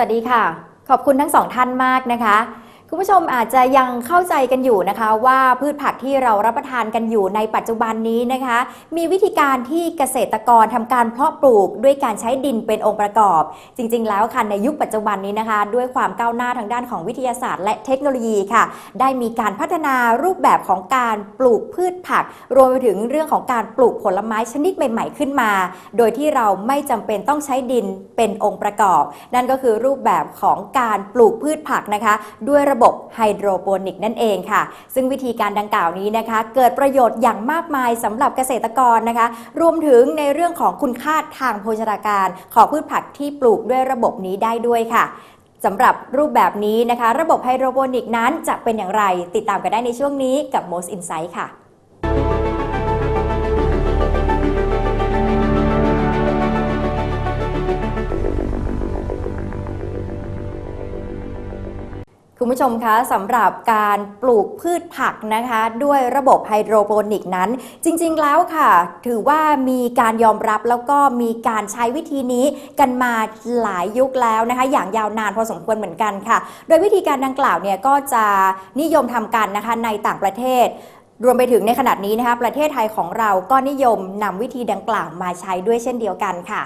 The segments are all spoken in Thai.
วัสดีค่ะ ขอบคุณทั้งสองท่านมากนะคะ คุณผู้ชมอาจจะยังเข้าใจกันอยู่นะคะว่าพืชผักที่เรารับประทานกันอยู่ในปัจจุบันนี้นะคะ มีวิธีการที่เกษตรกรทำการเพาะปลูกด้วยการใช้ดินเป็นองค์ประกอบ จริง ๆ แล้วค่ะในยุคปัจจุบันนี้นะคะ ด้วยความก้าวหน้าทางด้านของวิทยาศาสตร์ และเทคโนโลยีค่ะ ได้มีการพัฒนารูปแบบของการปลูกพืชผัก รวมไปถึงเรื่องของการปลูกผลไม้ชนิดใหม่ ๆ ขึ้นมา โดยที่เราไม่จำเป็นต้องใช้ดินเป็นองค์ประกอบ นั่นก็คือรูปแบบของการปลูกพืชผักนะคะ ด้วยระบบบบไฮโดรโปนิกนั่นเองค่ะ ซึ่งวิธีการดังกล่าวนี้นะคะ เกิดประโยชน์อย่างมากมายสำหรับเกษตรกรนะคะ รวมถึงในเรื่องของคุณค่าทางโภชนาการ ของพืชผักที่ปลูกด้วยระบบนี้ได้ด้วยค่ะสำหรับรูปแบบนี้นะคะ ระบบไฮโดรโปนิกนั้นจะเป็นอย่างไร ติดตามกันได้ในช่วงนี้กับ Most Insight ค่ะ ผู้ชมคะสำหรับการปลูกพืชผักนะคะ ด้วยระบบไฮโดรโปนิกนั้น จริงๆแล้วค่ะ ถือว่ามีการยอมรับแล้วก็มีการใช้วิธีนี้กันมาหลายยุคแล้วนะคะ อย่างยาวนานพอสมควรเหมือนกันค่ะ โดยวิธีการดังกล่าวเนี่ยก็จะนิยมทำกันนะคะในต่างประเทศรวมไปถึงในขณะนี้นะคะประเทศไทยของเราก็นิยมนำวิธีดังกล่าวมาใช้ด้วยเช่นเดียวกันค่ะ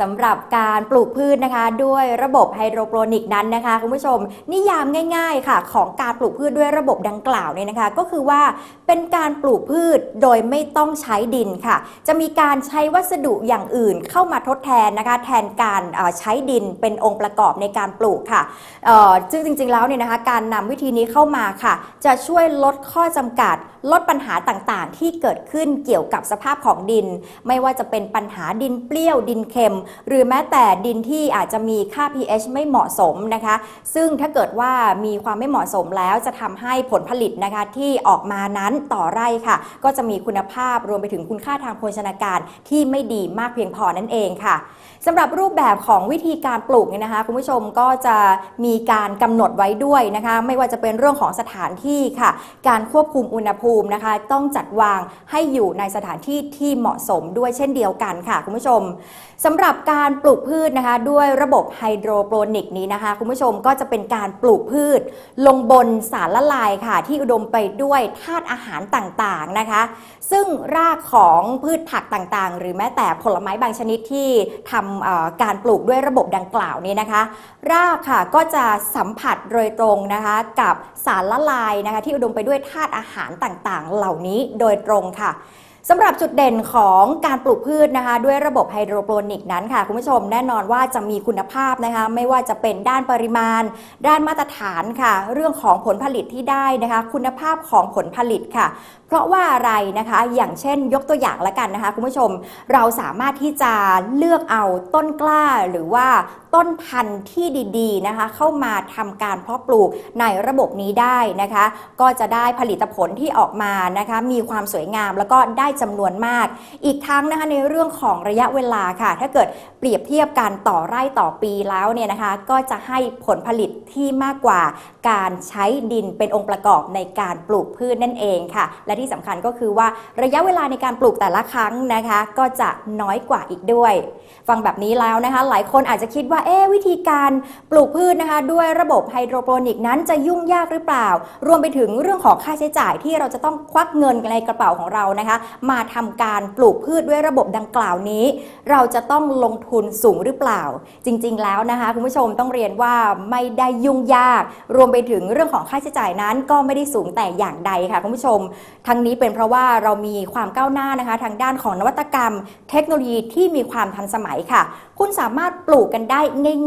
สำหรับการปลูกพืชนะคะ ด้วยระบบไฮโดรโปนิกนั้นนะคะคุณผู้ชม นิยามง่าย ๆค่ะ ของการปลูกพืชด้วยระบบดังกล่าวเนี่ยนะคะ ก็คือว่าเป็นการปลูกพืชโดยไม่ต้องใช้ดินค่ะ จะมีการใช้วัสดุอย่างอื่นเข้ามาทดแทนนะคะ แทนการใช้ดินเป็นองค์ประกอบในการปลูกค่ะซึ่งจริงๆแล้วเนี่ยนะคะการนำวิธีนี้เข้ามาค่ะ จะช่วยลดข้อจำกัด ลดปัญหาต่างๆ ที่เกิดขึ้นเกี่ยวกับสภาพของดิน ไม่ว่าจะเป็นปัญหาดินเปรี้ยวดินเค็มหรือแม้แต่ดินที่อาจจะมีค่า pH ไม่เหมาะสมนะคะ ซึ่งถ้าเกิดว่ามีความไม่เหมาะสมแล้วจะทำให้ผลผลิตนะคะที่ออกมานั้นต่อไร่ค่ะ ก็จะมีคุณภาพรวมไปถึงคุณค่าทางโภชนาการที่ไม่ดีมากเพียงพอนั่นเองค่ะสำหรับรูปแบบของวิธีการปลูกเนี่ยนะคะคุณผู้ชมก็จะมีการกำหนดไว้ด้วยนะคะ ไม่ว่าจะเป็นเรื่องของสถานที่ค่ะ การควบคุมอุณหภูมินะคะ ต้องจัดวางให้อยู่ในสถานที่ที่เหมาะสมด้วยเช่นเดียวกันค่ะคุณผู้ชมสำหรับการปลูกพืชนะคะ ด้วยระบบไฮโดรโปนิกนี้นะคะ คุณผู้ชมก็จะเป็นการปลูกพืช ลงบนสารละลายค่ะ ที่อุดมไปด้วยธาตุอาหารต่างๆนะคะ ซึ่งรากของพืชผักต่างๆ หรือแม้แต่ผลไม้บางชนิดที่ทำการปลูกด้วยระบบดังกล่าวนี้นะคะ รากค่ะก็จะสัมผัสโดยตรงนะคะกับสารละลายนะคะ ที่อุดมไปด้วยธาตุอาหารต่างๆ เหล่านี้โดยตรงค่ะ สำหรับจุดเด่นของการปลูกพืชนะคะ ด้วยระบบไฮโดรโปนิกนั้นค่ะคุณผู้ชมแน่นอนว่าจะมีคุณภาพนะคะ ไม่ว่าจะเป็นด้านปริมาณ ด้านมาตรฐานค่ะ เรื่องของผลผลิตที่ได้นะคะ คุณภาพของผลผลิตค่ะ เพราะว่าอะไรนะคะอย่างเช่นยกตัวอย่างละกันนะคะคุณผู้ชมเราสามารถที่จะเลือกเอาต้นกล้าหรือว่าต้นพันธุ์ที่ดีๆนะคะ เข้ามาทำการเพาะปลูกในระบบนี้ได้นะคะ ก็จะได้ผลิตผลที่ออกมานะคะ มีความสวยงามแล้วก็ได้จำนวนมาก อีกทั้งนะคะในเรื่องของระยะเวลาค่ะ ถ้าเกิดเปรียบเทียบกันต่อไร่ต่อปีแล้วเนี่ยนะคะก็จะให้ผลผลิตที่มากกว่าการใช้ดินเป็นองค์ประกอบในการปลูกพืชนั่นเองค่ะ และที่สำคัญก็คือว่าระยะเวลาในการปลูกแต่ละครั้งนะคะ ก็จะน้อยกว่าอีกด้วย ฟังแบบนี้แล้วนะคะ หลายคนอาจจะคิดว่าเอ๊วิธีการปลูกพืชนะคะ ด้วยระบบไฮโดรโปนิกนั้นจะยุ่งยากหรือเปล่า รวมไปถึงเรื่องของค่าใช้จ่ายที่เราจะต้องควักเงินในกระเป๋าของเรานะคะมาทำการปลูกพืชด้วยระบบดังกล่าวนี้ เราจะต้องลงทุนสูงหรือเปล่า จริง ๆ แล้วนะคะ คุณผู้ชมต้องเรียนว่าไม่ได้ยุ่งยาก รวมไปถึงเรื่องของค่าใช้จ่ายนั้นก็ไม่ได้สูงแต่อย่างใดค่ะคุณผู้ชม ทั้งนี้เป็นเพราะว่าเรามีความก้าวหน้านะคะ ทางด้านของนวัตกรรม เทคโนโลยีที่มีความทันสมัยค่ะ คุณสามารถปลูกกันได้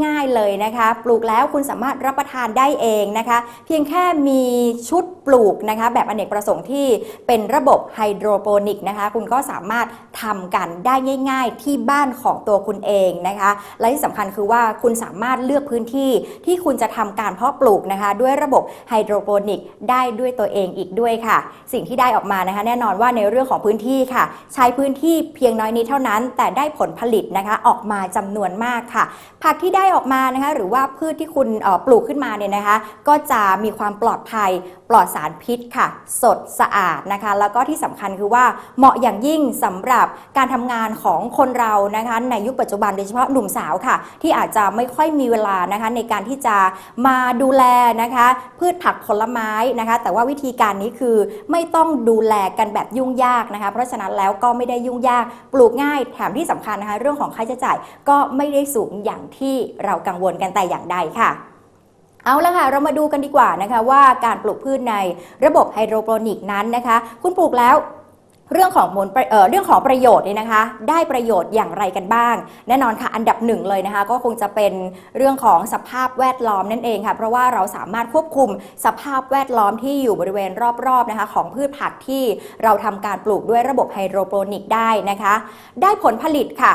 ง่าย ๆเลยนะคะ ปลูกแล้วคุณสามารถรับประทานได้เองนะคะ เพียงแค่มีชุดปลูกนะคะ แบบอเนกประสงค์ที่เป็นระบบไฮโดรโปนิกนะคะ คุณก็สามารถทำกันได้ง่าย ๆ ที่บ้านของตัวคุณเองนะคะ และที่สำคัญคือว่าคุณสามารถเลือกพื้นที่ที่คุณจะทำการเพาะปลูกนะคะ ด้วยระบบไฮโดรโปนิกได้ด้วยตัวเองอีกด้วยค่ะ สิ่งที่ได้ออกมานะคะ แน่นอนว่าในเรื่องของพื้นที่ค่ะ ใช้พื้นที่เพียงน้อยนิดเท่านั้น แต่ได้ผลผลิตนะคะออกมาจำนวนมากค่ะ ผักที่ได้ออกมานะคะหรือว่าพืชที่คุณปลูกขึ้นมาเนี่ยนะคะ ก็จะมีความปลอดภัยปลอดสารพิษค่ะ สดสะอาดนะคะ แล้วก็ที่สำคัญคือว่าเหมาะอย่างยิ่งสำหรับการทำงานของคนเรานะคะในยุคปัจจุบันโดยเฉพาะหนุ่มสาวค่ะ ที่อาจจะไม่ค่อยมีเวลานะคะในการที่จะมาดูแลนะคะ พืชผักผลไม้นะคะ แต่ว่าวิธีการนี้คือไม่ต้องดูแลกันแบบยุ่งยากนะคะ เพราะฉะนั้นแล้วก็ไม่ได้ยุ่งยากปลูกง่ายแถมที่สำคัญนะคะ เรื่องของค่าใช้จ่ายก็็ไม่ได้สูงอย่างที่เรากังวลกันแต่อย่างใดค่ะเอาละค่ะ เรามาดูกันดีกว่านะคะว่าการปลูกพืชในระบบไฮโดรโปรนิกนั้นนะคะ คุณปลูกแล้วเรื่องของผลเเรื่องของประโยชน์เนี่ยนะคะ ได้ประโยชน์อย่างไรกันบ้าง แน่นอนค่ะ อันดับหนึ่งเลยนะคะ ก็คงจะเป็นเรื่องของสภาพแวดล้อมนั่นเองค่ะ เพราะว่าเราสามารถควบคุมสภาพแวดล้อมที่อยู่บริเวณรอบๆนะคะ ของพืชผักที่เราทำการปลูกด้วยระบบไฮโดรโปรนิกได้นะคะ ได้ผลผลิตค่ะ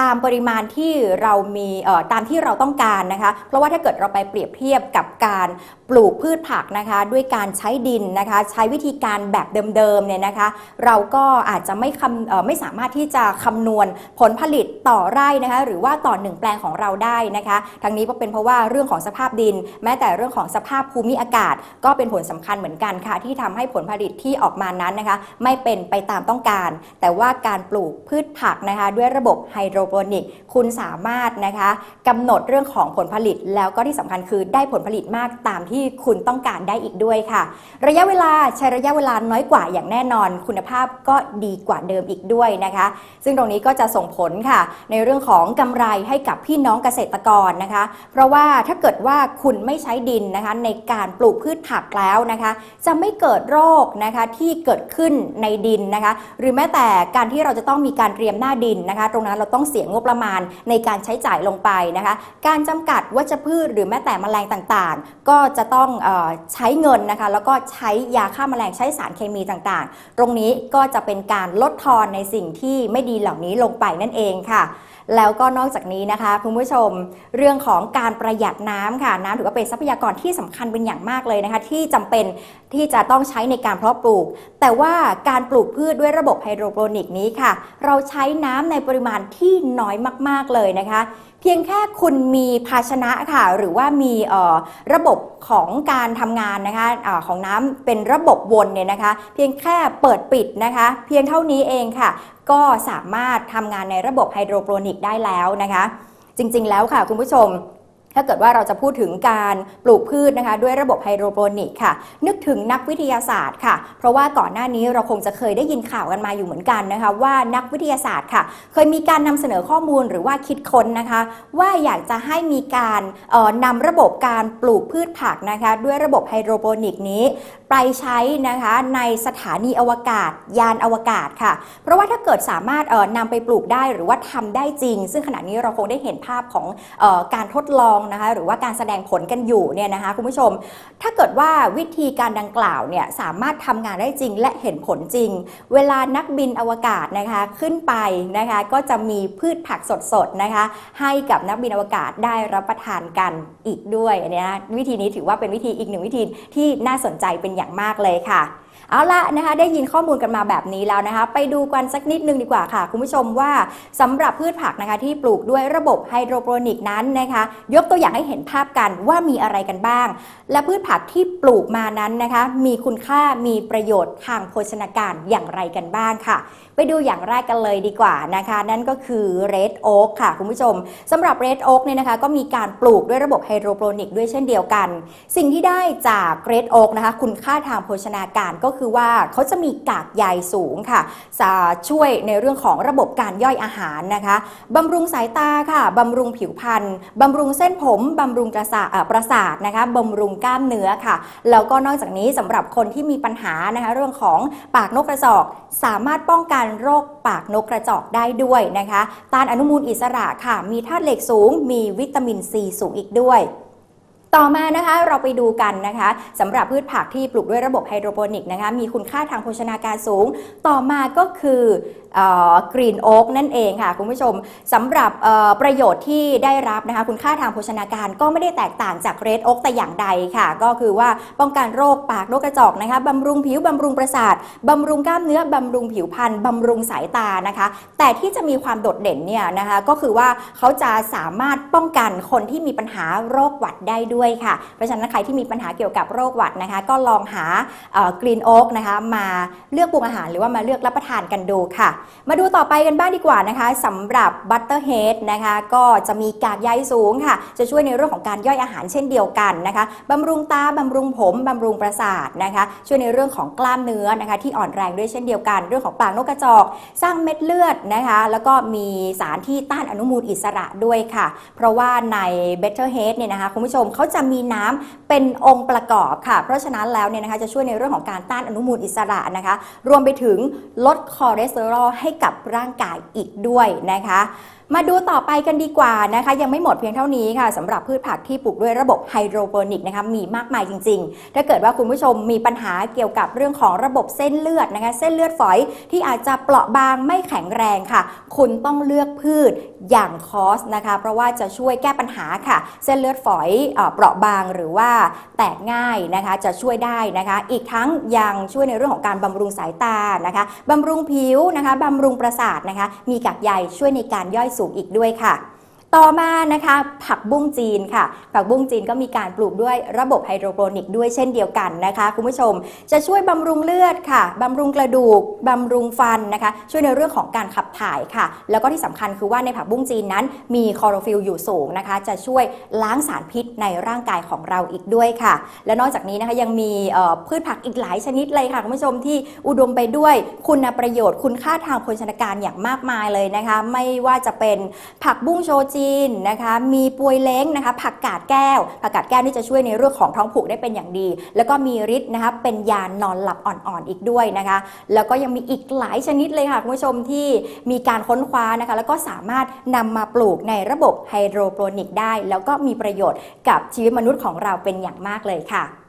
ตามปริมาณที่เรามีตามที่เราต้องการนะคะ เพราะว่าถ้าเกิดเราไปเปรียบเทียบกับการปลูกพืชผักนะคะ ด้วยการใช้ดินนะคะ ใช้วิธีการแบบเดิมๆเนี่ยนะคะ เราก็อาจจะไม่คำไม่สามารถที่จะคำนวณผลผลิตต่อไร่นะคะ หรือว่าต่อหนึ่งแปลงของเราได้นะคะ ทั้งนี้ก็เป็นเพราะว่าเรื่องของสภาพดิน แม้แต่เรื่องของสภาพภูมิอากาศ ก็เป็นผลสำคัญเหมือนกันค่ะ ที่ทำให้ผลผลิตที่ออกมานั้นนะคะ ไม่เป็นไปตามต้องการ แต่ว่าการปลูกพืชผักนะคะ ด้วยระบบไฮโดรโปนิก คุณสามารถนะคะกำหนดเรื่องของผลผลิต แล้วก็ที่สำคัญคือได้ผลผลิตมากตามที่คุณต้องการได้อีกด้วยค่ะ ระยะเวลาใช้ระยะเวลาน้อยกว่าอย่างแน่นอน คุณภาพก็ดีกว่าเดิมอีกด้วยนะคะ ซึ่งตรงนี้ก็จะส่งผลค่ะ ในเรื่องของกำไรให้กับพี่น้องเกษตรกรนะคะ เพราะว่าถ้าเกิดว่าคุณไม่ใช้ดินนะคะในการปลูกพืชผักแล้วนะคะ จะไม่เกิดโรคนะคะที่เกิดขึ้นในดินนะคะ หรือแม้แต่การที่เราจะต้องมีการเตรียมหน้าดินนะคะ ตรงนั้นเราต้องเสียงบประมาณในการใช้จ่ายลงไปนะคะ การจำกัดวัชพืชหรือแม้แต่แมลงต่างๆ ก็จะต้องออใช้เงินนะคะแล้วก็ใช้ยาฆ่าแมลงใช้สารเคมีต่างๆ ตรงนี้ก็จะเป็นการลดทอนในสิ่งที่ไม่ดีเหล่านี้ลงไปนั่นเองค่ะแล้วก็นอกจากนี้นะคะคุณผู้ชมเรื่องของการประหยัดน้ำค่ะน้ำถือว่าเป็นทรัพยากรที่สำคัญเป็นอย่างมากเลยนะคะ ที่จำเป็นที่จะต้องใช้ในการเพาะปลูก แต่ว่าการปลูกพืชด้วยระบบไฮโดรโปรนิกนี้ค่ะ เราใช้น้ำในปริมาณที่น้อยมาก ๆเลยนะคะ พียงแค่คุณมีภาชนะค่ะ หรือว่ามีระบบของการทำงานนะคะอะของน้ำเป็นระบบวนเนี่ยนะคะ เพียงแค่เปิดปิดนะคะ เพียงเท่านี้เองค่ะ ก็สามารถทำงานในระบบไฮโดรโปรนิกได้แล้วนะคะ จริงๆแล้วค่ะคุณผู้ชม ถ้าเกิดว่าเราจะพูดถึงการปลูกพืชนะคะด้วยระบบไฮโดรโปรนิกค่ะ นึกถึงนักวิทยาศาสตร์ค่ะ เพราะว่าก่อนหน้านี้เราคงจะเคยได้ยินข่าวกันมาอยู่เหมือนกันนะคะ ว่านักวิทยาศาสตร์ค่ะ เคยมีการนำเสนอข้อมูลหรือว่าคิดค้นนะคะ ว่าอยากจะให้มีการออนำระบบการปลูกพืชผักนะคะ ด้วยระบบไฮโดรโปรนิกนี้ไปใช้นะคะในสถานีอวกาศ ยานอวกาศค่ะ เพราะว่าถ้าเกิดสามารถออนำไปปลูกได้หรือว่าทำได้จริง ซึ่งขณะนี้เราคงได้เห็นภาพของออการทดลองนะคะหรือว่าการแสดงผลกันอยู่เนี่ยนะคะคุณผู้ชม ถ้าเกิดว่าวิธีการดังกล่าวเนี่ยสามารถทำงานได้จริงและเห็นผลจริง เวลานักบินอวกาศนะคะขึ้นไปนะคะก็จะมีพืชผักสดๆนะคะให้กับนักบินอวกาศได้รับประทานกันอีกด้วยอันนี้วิธีนี้ถือว่าเป็นวิธีอีกหนึ่งวิธีที่น่าสนใจเป็นอย่างมากเลยค่ะ เอาละนะคะได้ยินข้อมูลกันมาแบบนี้แล้วนะคะ ไปดูกันสักนิดนึงดีกว่าค่ะ คุณผู้ชมว่าสำหรับพืชผักนะคะที่ปลูกด้วยระบบไฮโดรโปรนิกนั้นนะคะ ยกตัวอย่างให้เห็นภาพกันว่ามีอะไรกันบ้าง และพืชผักที่ปลูกมานั้นนะคะ มีคุณค่ามีประโยชน์ทางโภชนาการอย่างไรกันบ้างค่ะ ไปดูอย่างแรกกันเลยดีกว่านะคะ นั่นก็คือ Red Oak ค่ะคุณผู้ชมสำหรับ Red Oak เนี่ยนะคะ ก็มีการปลูกด้วยระบบไฮโดรโปรนิกด้วยเช่นเดียวกัน สิ่งที่ได้จาก Red Oak นะคะ คุณค่าทางโภชนาการก็คือว่าเขาจะมีกากใยสูงค่ะจะช่วยในเรื่องของระบบการย่อยอาหารนะคะบำรุงสายตาค่ะบำรุงผิวพรรณบำรุงเส้นผมบำรุงกระสาเอ่อประสาทนะคะบำรุงกล้ามเนื้อค่ะ แล้วก็นอกจากนี้สำหรับคนที่มีปัญหานะคะเรื่องของปากนกกระจอก สามารถป้องกันโรคปากนกกระจอกได้ด้วยนะคะต้านอนุมูลอิสระค่ะ มีธาตุเหล็กสูง มีวิตามินซีสูงอีกด้วย ต่อมานะคะเราไปดูกันนะคะสำหรับพืชผักที่ปลูกด้วยระบบไฮโดรโปนิกนะคะมีคุณค่าทางโภชนาการสูง ต่อมาก็คือกรีนโอ๊กนั่นเองค่ะคุณผู้ชมสำหรับประโยชน์ที่ได้รับนะคะคุณค่าทางโภชนาการก็ไม่ได้แตกต่างจากเรดโอ๊กแต่อย่างใดค่ะ ก็คือว่าป้องกันโรคปากนกกระจอกนะคะบำรุงผิวบำรุงประสาทบำรุงกล้ามเนื้อบำรุงผิวพรรณบำรุงสายตานะคะ แต่ที่จะมีความโดดเด่นเนี่ยนะคะก็คือว่าเขาจะสามารถป้องกันคนที่มีปัญหาโรคหวัดได้ด้วยด้วยค่ะ เพราะฉะนั้นใครที่มีปัญหาเกี่ยวกับโรคหวัดนะคะ ก็ลองหากรีนโอ๊กนะคะมาเลือกปรุงอาหารหรือว่ามาเลือกรับประทานกันดูค่ะ มาดูต่อไปกันบ้างดีกว่านะคะสำหรับบัตเตอร์เฮดนะคะก็จะมีกากใยสูงค่ะ จะช่วยในเรื่องของการย่อยอาหารเช่นเดียวกันนะคะบำรุงตาบำรุงผมบำรุงประสาทนะคะ ช่วยในเรื่องของกล้ามเนื้อนะคะ ที่อ่อนแรงด้วยเช่นเดียวกัน เรื่องของปากนกกระจอก สร้างเม็ดเลือดนะคะ แล้วก็มีสารที่ต้านอนุมูลอิสระด้วยค่ะ เพราะว่าใน Better Head เนี่ยนะคะคุณผู้ชมเขาจะมีน้ำเป็นองค์ประกอบค่ะ เพราะฉะนั้นแล้วเนี่ยนะคะจะช่วยในเรื่องของการต้านอนุมูลอิสระนะคะ รวมไปถึงลดคอเลสเตอรอลให้กับร่างกายอีกด้วยนะคะมาดูต่อไปกันดีกว่านะคะ ยังไม่หมดเพียงเท่านี้ค่ะสำหรับพืชผักที่ปลูกด้วยระบบไฮโดรโปนิกนะคะมีมากมายจริง ๆ ถ้าเกิดว่าคุณผู้ชมมีปัญหาเกี่ยวกับเรื่องของระบบเส้นเลือดนะคะ เส้นเลือดฝอยที่อาจจะเปราะบางไม่แข็งแรงค่ะ คุณต้องเลือกพืชอย่างคอสนะคะ เพราะว่าจะช่วยแก้ปัญหาค่ะ เส้นเลือดฝอยเปราะบางหรือว่าแตกง่ายนะคะจะช่วยได้นะคะ อีกทั้งยังช่วยในเรื่องของการบำรุงสายตานะคะบำรุงผิวนะคะบำรุงประสาทนะคะ มีกากใยช่วยในการย่อยสูงอีกด้วยค่ะ ต่อมานะคะผักบุ้งจีนค่ะ ผักบุ้งจีนก็มีการปลูกด้วยระบบไฮโดรโปนิกด้วยเช่นเดียวกันนะคะ คุณผู้ชมจะช่วยบำรุงเลือดค่ะบำรุงกระดูกบำรุงฟันนะคะ ช่วยในเรื่องของการขับถ่ายค่ะ แล้วก็ที่สำคัญคือว่าในผักบุ้งจีนนั้นมีคลอโรฟิลอยู่สูงนะคะ จะช่วยล้างสารพิษในร่างกายของเราอีกด้วยค่ะ และนอกจากนี้นะคะยังมีพืชผักอีกหลายชนิดเลยค่ะคุณผู้ชมที่อุดมไปด้วยคุณประโยชน์คุณค่าทางโภชนาการอย่างมากมายเลยนะคะ ไม่ว่าจะเป็นผักบุ้งโชจีนนะคะ มีปวยเล้งนะคะ ผักกาดแก้ว ผักกาดแก้วนี่จะช่วยในเรื่องของท้องผูกได้เป็นอย่างดี แล้วก็มีฤทธิ์นะคะ เป็นยานอนหลับอ่อนๆอีกด้วยนะคะ แล้วก็ยังมีอีกหลายชนิดเลยค่ะคุณผู้ชมที่มีการค้นคว้านะคะ แล้วก็สามารถนำมาปลูกในระบบไฮโดรโปรนิกได้ แล้วก็มีประโยชน์กับชีวิตมนุษย์ของเราเป็นอย่างมากเลยค่ะ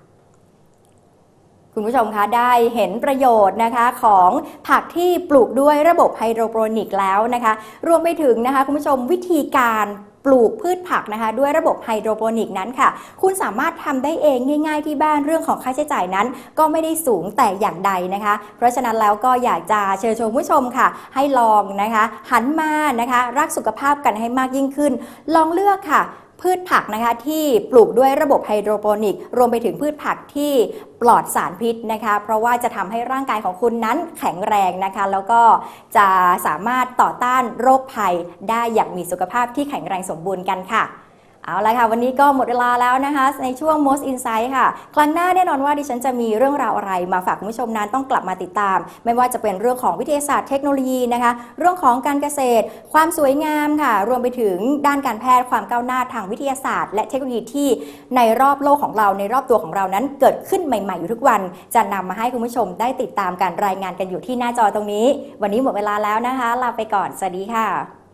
คุณผู้ชมคะได้เห็นประโยชน์นะคะของผักที่ปลูกด้วยระบบไฮโดรโปรนิกแล้วนะคะ รวมไปถึงนะคะคุณผู้ชมวิธีการปลูกพืชผักนะคะ ด้วยระบบไฮโดรโปนิกนั้นค่ะ คุณสามารถทำได้เองง่าย ๆ ที่บ้านเรื่องของค่าใช้จ่ายนั้น ก็ไม่ได้สูงแต่อย่างใดนะคะ เพราะฉะนั้นแล้วก็อยากจะเชิญชวนผู้ชมค่ะ ให้ลองนะคะ หันมานะคะ รักสุขภาพกันให้มากยิ่งขึ้น ลองเลือกค่ะ พืชผักนะคะที่ปลูกด้วยระบบไฮโดรโปนิก รวมไปถึงพืชผักที่ปลอดสารพิษนะคะ เพราะว่าจะทำให้ร่างกายของคุณนั้นแข็งแรงนะคะ แล้วก็จะสามารถต่อต้านโรคภัยได้อย่างมีสุขภาพที่แข็งแรงสมบูรณ์กันค่ะ เอาละค่ะ วันนี้ก็หมดเวลาแล้วนะคะ ในช่วง Most Insight ค่ะ ครั้งหน้าแน่นอนว่าดิฉันจะมีเรื่องราวอะไรมาฝากคุณผู้ชมนั้นต้องกลับมาติดตาม ไม่ว่าจะเป็นเรื่องของวิทยาศาสตร์เทคโนโลยีนะคะ เรื่องของการเกษตร ความสวยงามค่ะ รวมไปถึงด้านการแพทย์ความก้าวหน้าทางวิทยาศาสตร์ และเทคโนโลยีที่ในรอบโลกของเราในรอบตัวของเรานั้นเกิดขึ้นใหม่ๆอยู่ทุกวัน จะนำมาให้คุณผู้ชมได้ติดตามการรายงานกันอยู่ที่หน้าจอตรงนี้ วันนี้หมดเวลาแล้วนะคะ ลาไปก่อน สวัสดีค่ะ